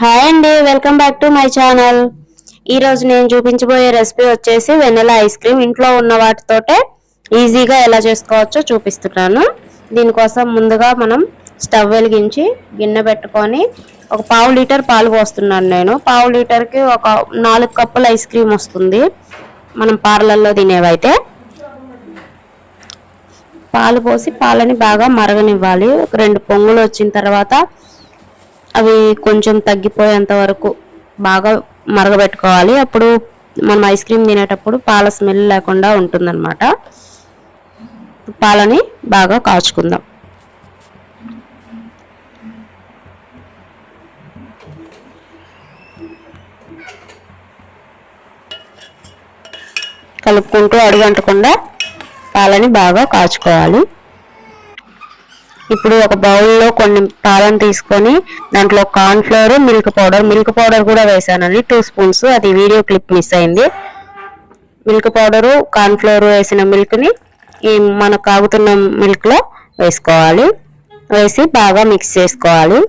Hi అండి welcome back to my channel. ఈ రోజు నేను చూపించబోయే రెసిపీ వచ్చేసి వెన్నెల ఐస్ క్రీమ్. ఇంట్లో ఉన్న వాటితోటే ఈజీగా ఎలా చేసుకోవచ్చో చూపిస్తున్నాను. దీనికోసం ముందుగా మనం స్టవ్ వెలిగించి గిన్నె పెట్టుకొని ఒక పావు లీటర్ పాలు పోస్తున్నాను నేను. పావు లీటర్కి ఒక నాలుగు కప్పుల ఐస్ క్రీమ్ వస్తుంది. మనం పార్లర్లో తినేవైతే పాలు పోసి పాలని బాగా మరగనివ్వాలి. ఒక రెండు పొంగులు వచ్చిన తర్వాత అవి కొంచెం తగ్గిపోయేంత వరకు బాగా మరగబెట్టుకోవాలి. అప్పుడు మనం ఐస్ క్రీమ్ తినేటప్పుడు పాల స్మెల్ లేకుండా ఉంటుందన్నమాట. పాలని బాగా కాచుకుందాం. కలుపుకుంటూ అడుగంటకుండా పాలని బాగా కాచుకోవాలి. ఇప్పుడు ఒక బౌల్లో కొన్ని పాలను తీసుకొని దాంట్లో cornflour milk powder milk powder కూడా వేసానండి. టూ స్పూన్స్ అది వీడియో క్లిప్ మిస్ అయింది. మిల్క్ పౌడరు కార్న్ ఫ్లోర్ వేసిన మిల్క్ని ఈ మనకు కాగుతున్న మిల్క్లో వేసుకోవాలి. వేసి బాగా మిక్స్ చేసుకోవాలి.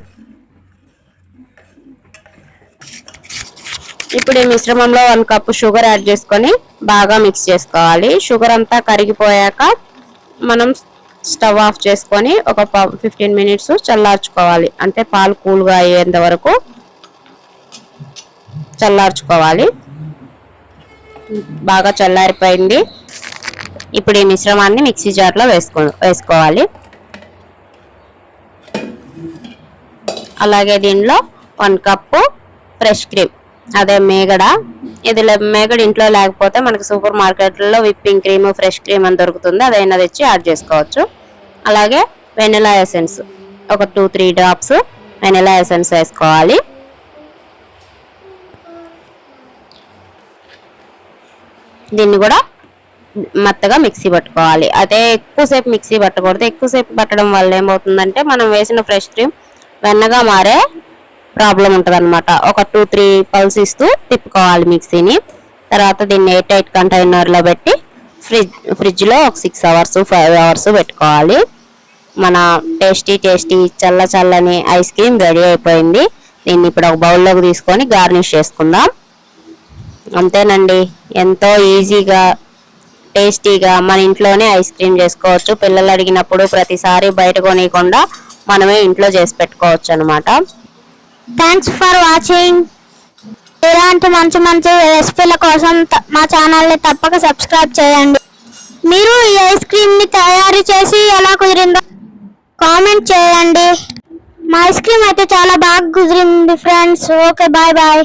ఇప్పుడు ఈ మిశ్రమంలో వన్ కప్ షుగర్ యాడ్ చేసుకొని బాగా మిక్స్ చేసుకోవాలి. షుగర్ అంతా కరిగిపోయాక మనం స్టవ్ ఆఫ్ చేసుకొని ఒక ఫిఫ్టీన్ మినిట్స్ చల్లార్చుకోవాలి. అంటే పాలు కూల్గా అయ్యేంత వరకు చల్లార్చుకోవాలి. బాగా చల్లారిపోయింది. ఇప్పుడు ఈ మిశ్రమాన్ని మిక్సీ జార్లో వేసుకో వేసుకోవాలి. అలాగే దీనిలో వన్ కప్పు ఫ్రెష్ క్రీమ్ అదే మేగడ ఇది లే- ఇంట్లో లేకపోతే మనకి సూపర్ మార్కెట్లలో విప్పింగ్ క్రీమ్ ఫ్రెష్ క్రీమ్ అని దొరుకుతుంది. అదైనా తెచ్చి యాడ్ చేసుకోవచ్చు. అలాగే వెనిలా ఎసెన్స్. ఒక two three drops vanilla essence వేసుకోవాలి. దీన్ని కూడా మెత్తగా మిక్సీ పట్టుకోవాలి. అదే ఎక్కువసేపు మిక్సీ పట్టకూడదు. ఎక్కువసేపు పట్టడం వల్ల ఏమవుతుందంటే మనం వేసిన ఫ్రెష్ క్రీమ్ వెన్నగా మారే ప్రాబ్లం ఉంటుంది అనమాట ఒక టూ త్రీ పల్స్ ఇస్తూ తిప్పుకోవాలి మిక్సీని. తర్వాత దీన్ని ఎయిట్ ఎయిట్ కంటైనర్లో పెట్టి ఫ్రిడ్జ్ ఫ్రిడ్జ్లో ఒక సిక్స్ అవర్స్ ఫైవ్ అవర్స్ పెట్టుకోవాలి. మన టేస్టీ టేస్టీ చల్ల చల్లని ఐస్ క్రీమ్ రెడీ అయిపోయింది. దీన్ని ఇప్పుడు ఒక బౌల్లోకి తీసుకొని గార్నిష్ చేసుకుందాం. అంతేనండి. ఎంతో ఈజీగా టేస్టీగా మన ఇంట్లోనే ఐస్ క్రీమ్ చేసుకోవచ్చు. పిల్లలు అడిగినప్పుడు ప్రతిసారి బయట కొనియకుండా మనమే ఇంట్లో చేసి పెట్టుకోవచ్చు అనమాట థ్యాంక్స్ ఫర్ వాచింగ్ ఇలాంటి మంచి మంచి రెసిపీల కోసం మా ఛానల్ని తప్పక సబ్స్క్రైబ్ చేయండి. మీరు ఈ ఐస్ క్రీమ్ని తయారు చేసి ఎలా కుదిరిందో కామెంట్ చేయండి. మా ఐస్ క్రీమ్ అయితే చాలా బాగా కుదిరింది ఫ్రెండ్స్ ఓకే బాయ్ బాయ్